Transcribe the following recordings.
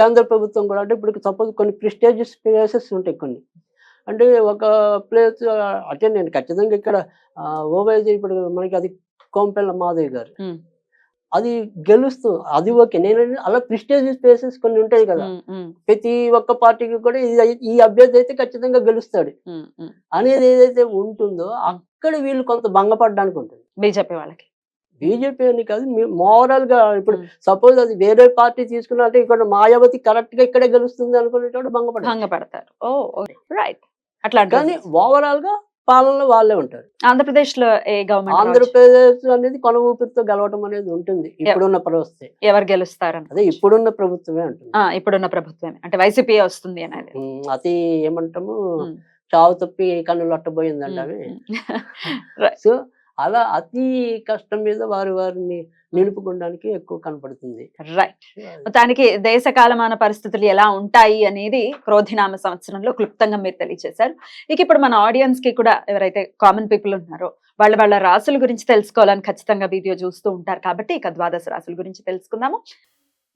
కేంద్ర ప్రభుత్వం కూడా అంటే ఇప్పుడు సపోజ్ కొన్ని ప్రిస్టేజియస్ ప్లేసెస్ ఉంటాయి కొన్ని. అంటే ఒక ప్లేస్ అంటే నేను ఖచ్చితంగా ఇక్కడ ఓవైజీ ఇప్పుడు మనకి అది కోంపెల్ల మాధవ్ గారు. అది గెలుస్తూ అది ఓకే. నేను అలా ప్రిస్టేజియస్ ప్లేసెస్ కొన్ని ఉంటాయి కదా. ప్రతి ఒక్క పార్టీకి కూడా ఇది- ఈ అభ్యర్థి అయితే ఖచ్చితంగా గెలుస్తాడు. అనేది ఏదైతే ఉంటుందో అక్కడ వీళ్ళు కొంత భంగపడడానికి ఉంటుంది. బీజేపీ వాళ్ళకి. బీజేపీ అని కాదు మోరల్గా ఇప్పుడు. సపోజ్ అది వేరే పార్టీ తీసుకున్నా అంటే ఇక్కడ మాయావతి కరెక్ట్గా ఇక్కడే గెలుస్తుంది అనుకునేటోడు భంగపడాలి భంగపడతారు. ఓ రైట్ అట్లా కానీ ఓవరాల్గా పాలనలో వాళ్ళే ఉంటారు. ఆంధ్రప్రదేశ్లో ఏ గవర్నమెంట్ ఆంధ్రప్రదేశ్ అనేది కొన ఊపిరితో గెలవటం అనేది ఉంటుంది. ఇప్పుడున్న పరిస్థితి. ఎవరు గెలుస్తారని అదే ఇప్పుడున్న ప్రభుత్వమే ఉంటుంది ఇప్పుడున్న ప్రభుత్వమే. అంటే వైసీపీ వస్తుంది అనేది. అతి ఏమంటాము. చావు తప్పి కన్నులు అవి Right. సో అలా అతి కష్టం మీద వారి వారిని నిలుపుకోవడానికి ఎక్కువ కనపడుతుంది. రైట్ మొత్తానికి దేశ కాలమాన పరిస్థితులు ఎలా ఉంటాయి అనేది క్రోధినామ సంవత్సరంలో క్లుప్తంగా మీరు తెలియజేశారు. ఇక ఇప్పుడు మన ఆడియన్స్కి కూడా ఎవరైతే కామన్ పీపుల్ ఉన్నారో వాళ్ళ వాళ్ళ రాసుల గురించి తెలుసుకోవాలని ఖచ్చితంగా వీడియో చూస్తూ ఉంటారు కాబట్టి ఇక ద్వాదశ రాసుల గురించి తెలుసుకుందాము.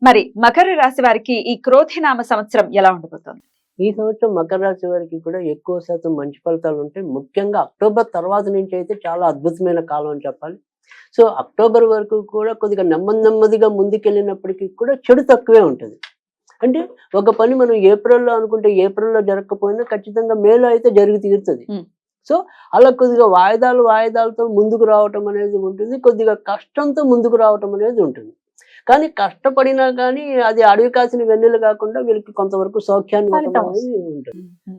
మరి మకర రాశి వారికి ఈ క్రోధినామ సంవత్సరం ఎలా ఉండబోతోంది? ఈ సంవత్సరం మకర రాశి వారికి కూడా ఎక్కువ శాతం మంచి ఫలితాలు ఉంటాయి ముఖ్యంగా అక్టోబర్ తర్వాత నుంచి అయితే చాలా అద్భుతమైన కాలం అని చెప్పాలి. సో అక్టోబర్ వరకు కూడా కొద్దిగా నెమ్మది నెమ్మదిగా ముందుకెళ్ళినప్పటికీ కూడా చెడు తక్కువే ఉంటుంది. అంటే ఒక పని మనం ఏప్రిల్లో అనుకుంటే ఏప్రిల్లో జరగకపోయినా ఖచ్చితంగా మేలో అయితే జరిగి తీరుతుంది. సో అలా కొద్దిగా వాయిదాలు వాయిదాలతో ముందుకు రావటం అనేది ఉంటుంది కొద్దిగా కష్టంతో ముందుకు రావటం అనేది ఉంటుంది. కానీ కష్టపడినా కానీ అది అడవి కాసిన వెన్నెలు కాకుండా వీళ్ళకి కొంతవరకు సౌఖ్యాన్ని ఉంటుంది.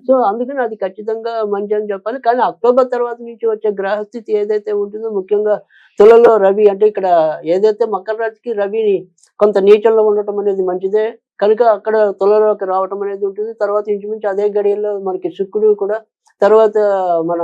సో అందుకని అది ఖచ్చితంగా మంచి అని చెప్పాలి. కానీ అక్టోబర్ తర్వాత నుంచి వచ్చే గ్రహస్థితి ఏదైతే ఉంటుందో ముఖ్యంగా తులలో రవి అంటే ఇక్కడ ఏదైతే మకర రాశికి రవి కొంత నీచంలో ఉండటం అనేది మంచిదే. కనుక అక్కడ తులలోకి రావటం అనేది ఉంటుంది. తర్వాత ఇంచుమించు అదే గడియల్లో మనకి శుక్రుడు కూడా తర్వాత మన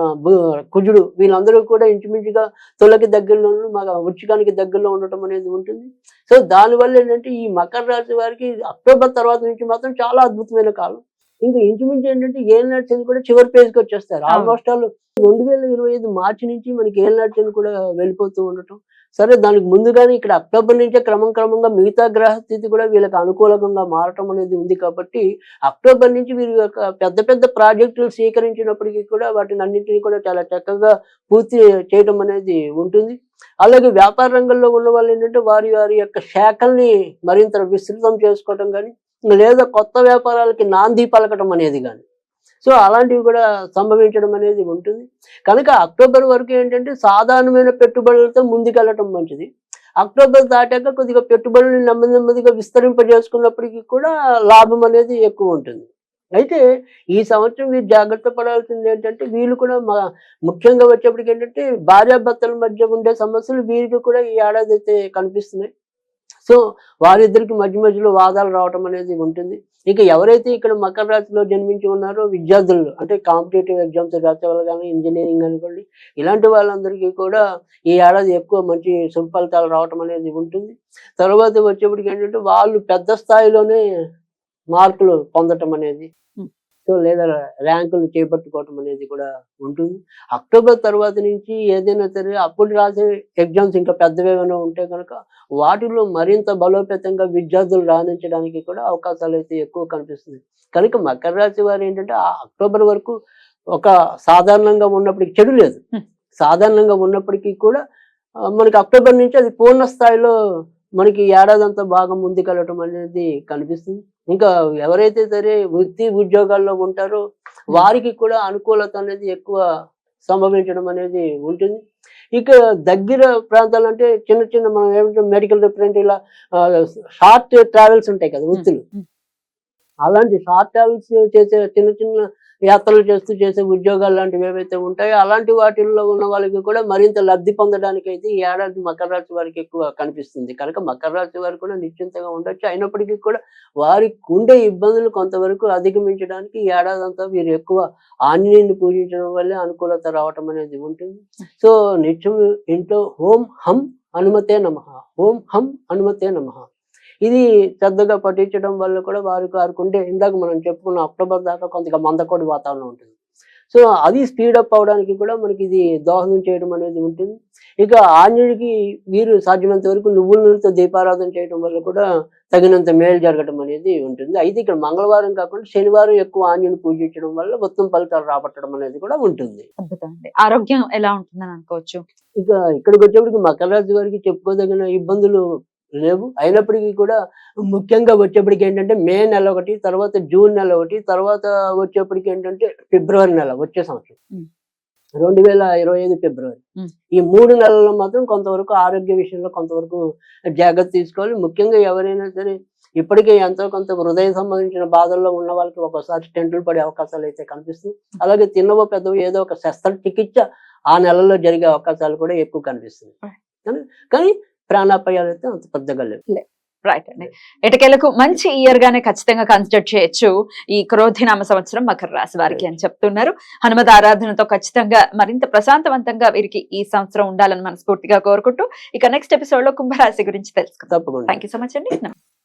కుజుడు వీళ్ళందరూ కూడా ఇంచుమించుగా తొలకి దగ్గరలోను మా వృక్షికానికి దగ్గరలో ఉండటం అనేది ఉంటుంది. సో దానివల్ల ఏంటంటే ఈ మకర రాశి వారికి అక్టోబర్ తర్వాత నుంచి మాత్రం చాలా అద్భుతమైన కాలం. ఇంకా ఇంచుమించు ఏంటంటే ఏళ్ళనాటి శని కూడా చివరి పేజ్కి వచ్చేస్తారు. ఆల్మోస్ట్ ఆల్ రెండు వేల ఇరవై ఐదు మార్చి నుంచి మనకి ఏళ్ళనాటి శని కూడా వెళ్ళిపోతూ ఉండటం. సరే దానికి ముందుగానే ఇక్కడ అక్టోబర్ నుంచే క్రమం క్రమంగా మిగతా గ్రహ స్థితి కూడా వీళ్ళకి అనుకూలంగా మారటం అనేది ఉంది కాబట్టి అక్టోబర్ నుంచి వీరి యొక్క పెద్ద పెద్ద ప్రాజెక్టులు స్వీకరించినప్పటికీ కూడా వాటిని అన్నింటినీ కూడా చాలా చక్కగా పూర్తి చేయడం అనేది ఉంటుంది. అలాగే వ్యాపార రంగంలో ఉన్న వాళ్ళు ఏంటంటే వారి వారి యొక్క శాఖల్ని మరింత విస్తృతం చేసుకోవటం కానీ లేదా కొత్త వ్యాపారాలకి నాంది పలకటం అనేది కానీ. సో అలాంటివి కూడా సంభవించడం అనేది ఉంటుంది. కనుక అక్టోబర్ వరకు ఏంటంటే సాధారణమైన పెట్టుబడులతో ముందుకెళ్ళటం మంచిది. అక్టోబర్ దాటాక కొద్దిగా పెట్టుబడులు నెమ్మది నెమ్మదిగా విస్తరింపజేసుకున్నప్పటికీ కూడా లాభం అనేది ఎక్కువ ఉంటుంది. అయితే ఈ సంవత్సరం వీరు జాగ్రత్త పడాల్సింది ఏంటంటే వీళ్ళు కూడా మా ముఖ్యంగా వచ్చేప్పటికి ఏంటంటే భార్యాభర్తల మధ్య ఉండే సమస్యలు వీరికి కూడా ఈ ఏడాది అయితే కనిపిస్తున్నాయి. సో వారిద్దరికి మధ్య మధ్యలో వాదాలు రావటం అనేది ఉంటుంది. ఇక ఎవరైతే ఇక్కడ మకర రాశిలో జన్మించి ఉన్నారో విద్యార్థులు అంటే కాంపిటేటివ్ ఎగ్జామ్స్ రాసే వాళ్ళు కానీ ఇంజనీరింగ్ అనుకోండి ఇలాంటి వాళ్ళందరికీ కూడా ఈ ఏడాది ఎక్కువ మంచి సుఫలితాలు రావటం అనేది ఉంటుంది. తర్వాత వచ్చేప్పటికి ఏంటంటే వాళ్ళు పెద్ద స్థాయిలోనే మార్కులు పొందటం అనేది Hmm. సో లేదా ర్యాంకులు చేపట్టుకోవటం అనేది కూడా ఉంటుంది అక్టోబర్ తర్వాత నుంచి ఏదైనా సరే అప్పుడు రాసే ఎగ్జామ్స్ ఇంకా పెద్దవి ఏమైనా ఉంటే కనుక వాటిలో మరింత బలోపేతంగా విద్యార్థులు రాణించడానికి కూడా అవకాశాలు అయితే ఎక్కువ కనిపిస్తుంది కనుక మకర రాశి వారు ఏంటంటే ఆ అక్టోబర్ వరకు ఒక సాధారణంగా ఉన్నప్పటికీ చెడు లేదు. సాధారణంగా ఉన్నప్పటికీ కూడా మనకి అక్టోబర్ నుంచి అది పూర్ణ స్థాయిలో మనకి ఏడాది అంతా బాగా ముందుకెళ్ళటం అనేది కనిపిస్తుంది ఇంకా ఎవరైతే సరే వృత్తి ఉద్యోగాల్లో ఉంటారో వారికి కూడా అనుకూలత అనేది ఎక్కువ సంభవించడం అనేది ఉంటుంది ఇక దగ్గర ప్రాంతాలు అంటే చిన్న చిన్న మనం ఏమంటే మెడికల్ రిప్రజెంట్ ఇలా షార్ట్ ట్రావెల్స్ ఉంటాయి కదా వృత్తులు. అలాంటి షార్ట్ ట్రావెల్స్ చేసే చిన్న చిన్న యాత్రలు చేస్తూ చేసే ఉద్యోగాలు లాంటివి ఏవైతే ఉంటాయో అలాంటి వాటిల్లో ఉన్న వాళ్ళకి కూడా మరింత లబ్ధి పొందడానికి అయితే ఈ ఏడాది మకర రాశి వారికి ఎక్కువ కనిపిస్తుంది. కనుక మకర రాశి వారు కూడా నిశ్చింతగా ఉండొచ్చు. అయినప్పటికీ కూడా వారికి ఉండే ఇబ్బందులు కొంతవరకు అధిగమించడానికి ఈ ఏడాది అంతా వీరు ఎక్కువ ఆంజనేయుని పూజించడం వల్లే అనుకూలత రావటం అనేది ఉంటుంది. సో నిత్యం ఇంట్లో హోం హం హనుమతే నమ. హోం హం హనుమతే నమ. ఇది శ్రద్ధగా పఠించడం వల్ల కూడా వారికి వారికి ఉండే ఇందాక మనం చెప్పుకున్న అక్టోబర్ దాకా కొంత మందకోడి వాతావరణం ఉంటుంది. సో అది స్పీడప్ అవడానికి కూడా మనకి ఇది దోహదం చేయడం అనేది ఉంటుంది. ఇక ఆంజనేయుడికి వీరు సాధ్యమైనంత వరకు నువ్వుల నూనెతో దీపారాధన చేయడం వల్ల కూడా తగినంత మేలు జరగడం అనేది ఉంటుంది. అయితే ఇక్కడ మంగళవారం కాకుండా శనివారం ఎక్కువ ఆంజనేయుని పూజించడం వల్ల ఉత్తమ ఫలితాలు రాబట్టడం అనేది కూడా ఉంటుంది. ఆరోగ్యం ఎలా ఉంటుందని అనుకోవచ్చు? ఇక ఇక్కడికి వచ్చేప్పటికి మకర రాశి వారికి చెప్పుకోదగిన ఇబ్బందులు లేవు. అయినప్పటికీ కూడా ముఖ్యంగా వచ్చేప్పటికి ఏంటంటే మే నెల ఒకటి తర్వాత జూన్ నెల ఒకటి తర్వాత వచ్చేప్పటికి ఏంటంటే ఫిబ్రవరి నెల వచ్చే సంవత్సరం. రెండు వేల ఇరవై ఐదు ఫిబ్రవరి. ఈ మూడు నెలల్లో మాత్రం కొంతవరకు ఆరోగ్య విషయంలో కొంతవరకు జాగ్రత్త తీసుకోవాలి. ముఖ్యంగా ఎవరైనా సరే ఇప్పటికే ఎంతో కొంత హృదయ సంబంధించిన బాధల్లో ఉన్న వాళ్ళకి ఒకసారి టెంట్లు పడే అవకాశాలు అయితే కనిపిస్తుంది అలాగే తిన్నవో పెద్దవో ఏదో ఒక శస్త్రచికిత్స ఆ నెలలో జరిగే అవకాశాలు కూడా ఎక్కువ కనిపిస్తుంది కానీ ప్రాణాపాయాలు అయితే అంత పెద్దగా లేవు. రైట్ అండి. ఎటకేలకు మంచి ఇయర్ గానే ఖచ్చితంగా కన్సిడర్ చేయొచ్చు ఈ క్రోధినామ సంవత్సరం మకర రాశి వారికి అని చెప్తున్నారు. హనుమత ఆరాధనతో ఖచ్చితంగా మరింత ప్రశాంతవంతంగా వీరికి ఈ సంవత్సరం ఉండాలని మనస్ఫూర్తిగా కోరుకుంటూ ఇక నెక్స్ట్ ఎపిసోడ్లో కుంభరాశి గురించి తెలుసుకుందాం. థ్యాంక్ యూ సో మచ్ అండి.